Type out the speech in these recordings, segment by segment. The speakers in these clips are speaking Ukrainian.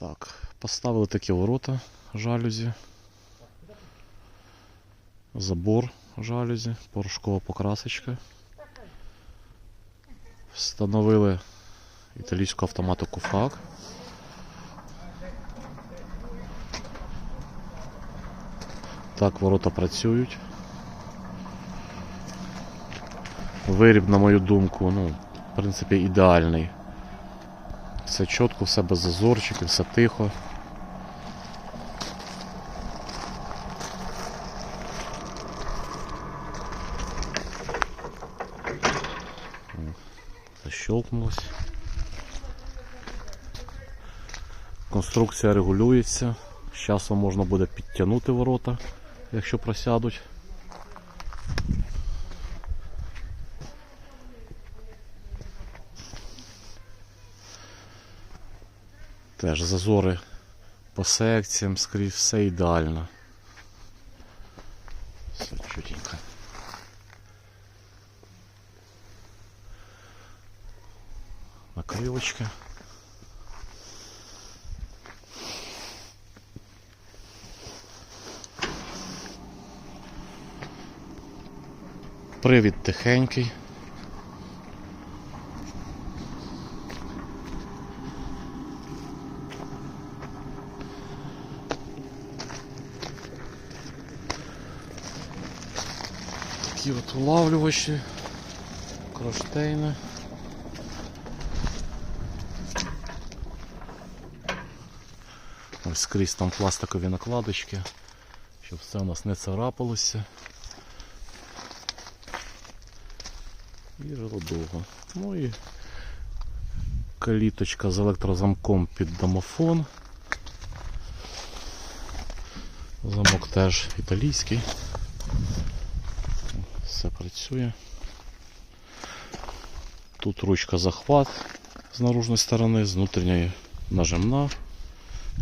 Так, поставили такі ворота жалюзі. Забор жалюзі, порошкова покрасочка. Встановили італійську автоматику ФАК. Так, ворота працюють. Виріб, на мою думку, ну, в принципі, ідеальний. Все чітко, все без зазорчиків, все тихо. Защелкнулось. Конструкція регулюється. З часом можна буде підтягнути ворота, якщо просядуть. Теж зазори по секціям, скрізь все ідеально. Все чутенько. Накрилочка. Привід тихенький. Такі от улавлювачі, кронштейни. Ось скрізь там пластикові накладочки, щоб все у нас не царапалося. І жило. Ну і каліточка з електрозамком під домофон. Замок теж італійський. Все працює. Тут ручка захват з наружної сторони, з внутрішньої нажимна.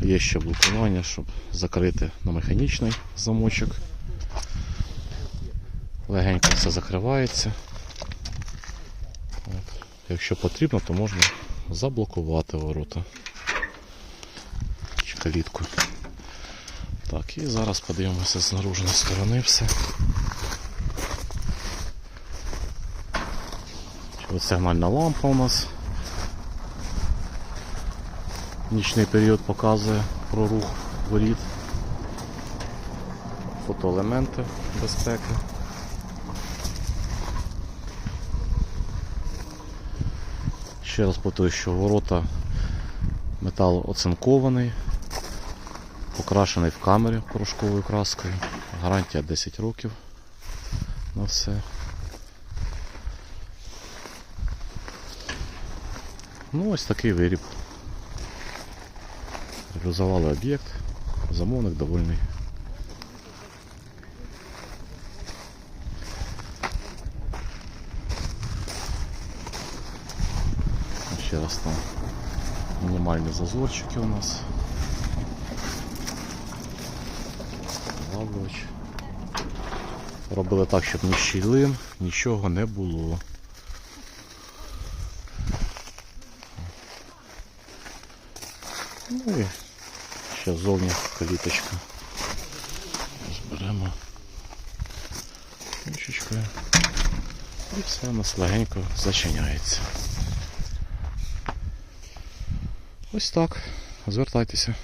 Є ще блокування, щоб закрити на механічний замочок. Легенько все закривається. От. Якщо потрібно, то можна заблокувати ворота чи калітку. Так, і зараз подивимося з наружної сторони все. Ось сигнальна лампа у нас. Нічний період показує про рух воріт. Фотоелементи безпеки. Ще раз повторюю, що ворота метал оцинкований, покрашений в камері порошковою краскою. Гарантія 10 років на все. Ну ось такий виріб. Реалізували об'єкт, замовник довольний. Ще раз там мінімальні зазорчики у нас. Лавлювач. Робили так, щоб ні щілин, нічого не було. І ще зовні каліточка. Зберемо ручечкою. І все у нас легенько зачиняється. Ось так. Звертайтеся.